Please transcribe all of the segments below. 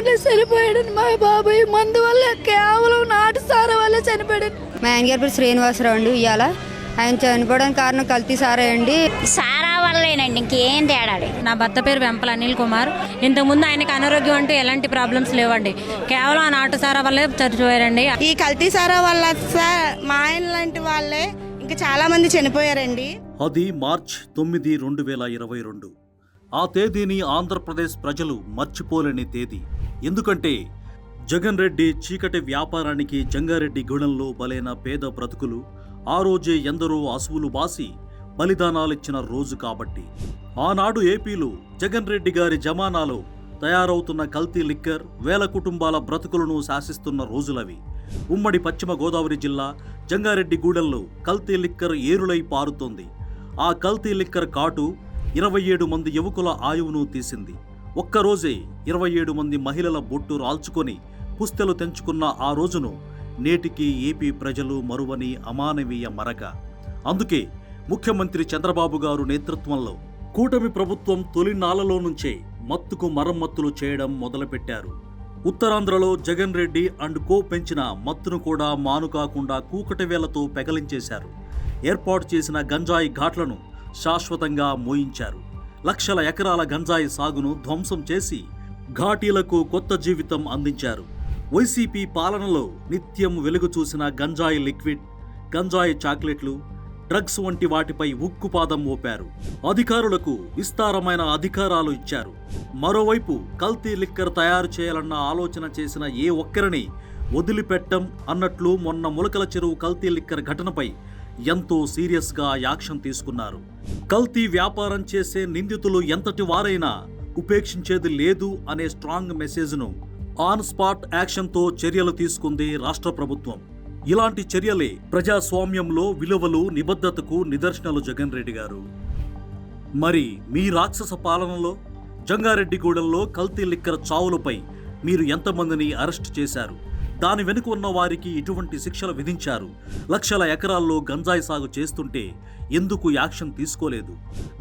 మధ్యాహ్నం ఆరు గంటలకు చనిపోయాడు మా బాబాయ్ మందు వల్ల కేవలం నాటు సారా వల్ల చనిపోయాడు. మా ఆయన గారి పేరు శ్రీనివాసరావు అండి ఇవాళ ఆయన చనిపోవడానికి కారణం కల్తీ సారా అండి. సారా వల్లేనండి ఇంకేం తేడా. నా భర్త పేరు వెంపల అనిల్ కుమార్. ఇంతకుముందు ఆయనకి అనారోగ్యం అంటూ ఎలాంటి ప్రాబ్లమ్స్ లేవండి. కేవలం ఆ నాటు సారా వల్లే చనిపోయారండి ఈ కల్తీ సారా వల్ల సార్ మా ఆయన లాంటి వాళ్ళే ఇంకా చాలా మంది చనిపోయారండి. అది మార్చ్ తొమ్మిది రెండు వేల ఇరవై రెండు. ఆ తేదీని ఆంధ్రప్రదేశ్ ప్రజలు మర్చిపోలేని తేదీ. ఎందుకంటే జగన్ రెడ్డి చీకటి వ్యాపారానికి జంగారెడ్డి గూడెంలో బలైన పేద బ్రతుకులు ఆ రోజే ఎందరో అసువులు బాసి బలిదానాలిచ్చిన రోజు కాబట్టి. ఆనాడు ఏపీలో జగన్ రెడ్డి గారి జమానాలో తయారవుతున్న కల్తీ లిక్కర్ వేల కుటుంబాల బ్రతుకులను శాసిస్తున్న రోజులవి. ఉమ్మడి పశ్చిమ గోదావరి జిల్లా జంగారెడ్డిగూడెంలో కల్తీ లిక్కర్ ఏరులై పారుతోంది. ఆ కల్తీ లిక్కర్ కాటు ఇరవై ఏడు మంది యువకుల ఆయువును తీసింది. ఒక్కరోజే ఇరవై ఏడు మంది మహిళల బొట్టు రాల్చుకొని పుస్తెలు తెంచుకున్న ఆ రోజును నేటికి ఏపీ ప్రజలు మరువని అమానవీయ మరక అందుకే ముఖ్యమంత్రి చంద్రబాబు గారు నేతృత్వంలో కూటమి ప్రభుత్వం తొలినాళ్ళలో నుంచే మత్తుకు మరమ్మతులు చేయడం మొదలుపెట్టారు. ఉత్తరాంధ్రలో జగన్ రెడ్డి అండ్ కో పెంచిన మత్తును కూడా మాను కాకుండా పెగలించేశారు. ఏర్పాటు చేసిన గంజాయి ఘాట్లను శాశ్వతంగా మోయించారు. లక్షల ఎకరాల గంజాయి సాగును ధ్వంసం చేసి ఘాటీలకు కొత్త జీవితం అందించారు. వైసీపీ పాలనలో నిత్యం వెలుగు చూసిన గంజాయి లిక్విడ్ గంజాయి చాక్లెట్లు డ్రగ్స్ వంటి వాటిపై ఉక్కుపాదం మోపారు. అధికారులకు విస్తారమైన అధికారాలు ఇచ్చారు. మరోవైపు కల్తీ లిక్కర్ తయారు చేయాలన్న ఆలోచన చేసిన ఏ ఒక్కరిని వదిలిపెట్టం అన్నట్లు మొన్న ములకల చెరువు కల్తీ లిక్కర్ ఘటనపై ఎంతో సీరియస్గా యాక్షన్ తీసుకున్నారు. కల్తీ వ్యాపారం చేసే నిందితులు ఎంతటి వారైనా ఉపేక్షించేది లేదు అనే స్ట్రాంగ్ మెసేజ్ను ఆన్ స్పాట్ యాక్షన్తో చర్యలు తీసుకుంది రాష్ట్ర ప్రభుత్వం. ఇలాంటి చర్యలే ప్రజాస్వామ్యంలో విలువలు నిబద్ధతకు నిదర్శనాలు జగన్ రెడ్డి గారు. మరి మీ రాక్షస పాలనలో జంగారెడ్డిగూడెంలో కల్తీ లిక్కర్ చావులపై మీరు ఎంతమందిని అరెస్ట్ చేశారు? దాని వెనుక ఉన్న వారికి ఇటువంటి శిక్షలు విధించారు. లక్షల ఎకరాల్లో గంజాయి సాగు చేస్తుంటే ఎందుకు యాక్షన్ తీసుకోలేదు?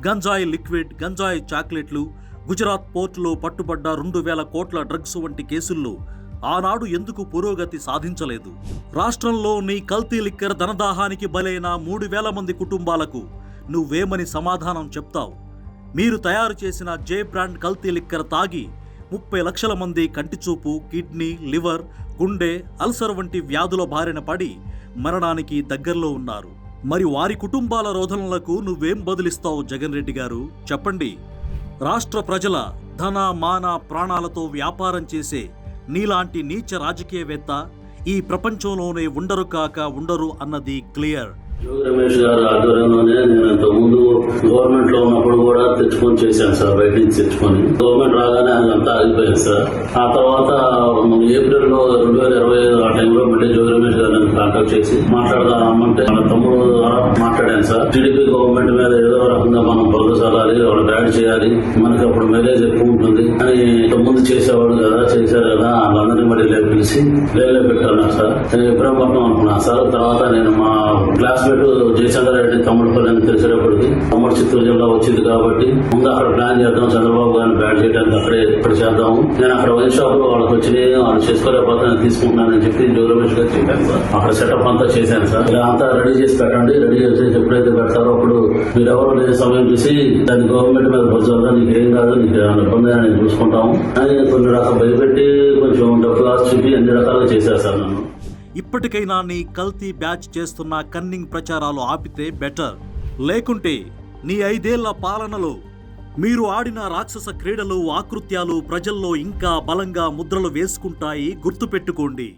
గంజాయి లిక్విడ్ గంజాయి చాక్లెట్లు గుజరాత్ పోర్టులో పట్టుబడ్డ రెండు వేల కోట్ల డ్రగ్స్ వంటి కేసుల్లో ఆనాడు ఎందుకు పురోగతి సాధించలేదు? రాష్ట్రంలోని కల్తీ లిక్కర్ ధనదాహానికి బలైన మూడు వేల మంది కుటుంబాలకు నువ్వేమని సమాధానం చెప్తావు? మీరు తయారు చేసిన జే బ్రాండ్ కల్తీ లిక్కర్ తాగి ముప్పై లక్షల మంది కంటిచూపు కిడ్నీ లివర్ గుండె అల్సర్ వంటి వ్యాధుల బారిన పడి మరణానికి దగ్గరలో ఉన్నారు. మరి వారి కుటుంబాల రోధనలకు నువ్వేం బదులిస్తావు జగన్ రెడ్డి గారు? చెప్పండి. రాష్ట్ర ప్రజల ధన మాన ప్రాణాలతో వ్యాపారం చేసే నీలాంటి నీచ రాజకీయవేత్త ఈ ప్రపంచంలోనే ఉండరు కాక ఉండరు అన్నది క్లియర్. రమేష్ గారు ఆధ్వర్యంలోనే నేను ఇంతకు ముందు గవర్నమెంట్లో ఉన్నప్పుడు కూడా తెచ్చుకొని చేశాను సార్ బయట నుంచి తెచ్చుకొని. గవర్నమెంట్ రాగానే అదంతా ఆగిపోయింది సార్. ఆ తర్వాత ఏప్రిల్లో రెండు వేల ఇరవై ఐదు ఆ టైంలో మళ్ళీ జోగి రమేష్ గారిని కాంటాక్ట్ చేసి మాట్లాడదాం అమ్మంటే మన తమ్ముడు ద్వారా మాట్లాడాను సార్. టీడీపీ గవర్నమెంట్ మీద ఏదో రకంగా మనం బురదసాలాలి వాళ్ళు బ్యాడ్ చేయాలి మనకి అప్పుడు మైలేజ్ ఎక్కువ ఉంటుంది అని ఇంతకు ముందు చేసేవాడు కదా చేశారు మళ్ళీ లేపు పెట్టాను సార్. నేను ఇబ్రహీంపట్నం అనుకున్నాను సార్. తర్వాత నేను మా క్లాస్మేట్ జయచంద్రారెడ్డి తమ్ముడుపల్లి అని తెలిసేటప్పటికి తమ్ముడు చిత్తూరు జిల్లా వచ్చింది కాబట్టి ముందు అక్కడ ప్లాన్ చేద్దాం చంద్రబాబు గారిని బ్యాట్ చేయడానికి అక్కడే ఇక్కడ చేద్దాము. నేను అక్కడ వైన్ షాప్లో వాళ్ళకి నేను వాళ్ళు చేసుకోలేకపోతే నేను తీసుకుంటున్నానని చెప్పి జో గారు చెప్పాను సార్. అక్కడ సెటప్ అంతా చేశాను సార్. ఇలా అంతా రెడీ చేసి పెట్టండి. రెడీ చేసి ఎప్పుడైతే పెడతారో అప్పుడు మీరు ఎవరు లేని సమయం చూసి దాన్ని గవర్నమెంట్ మీద బుజ్జాలి నీకేం కాదు నీకు ఏమైనా ఇబ్బంది అని చూసుకుంటాం అని కొన్ని రకాల భయపెట్టి కొంచెం డబ్బులు ఆశ చూపి అన్ని రకాలుగా చేసేస్తాను నన్ను. ఇప్పటికైనా నీ కల్తీ బ్యాచ్ చేస్తున్న కన్నింగ్ ప్రచారాలు ఆపితే బెటర్. లేకుంటే నీ ఐదేళ్ళ పాలనలో మీరు ఆడిన రాక్షస క్రీడలు ఆకృత్యాలు ప్రజల్లో ఇంకా బలంగా ముద్రలు వేసుకుంటాయి గుర్తుపెట్టుకోండి.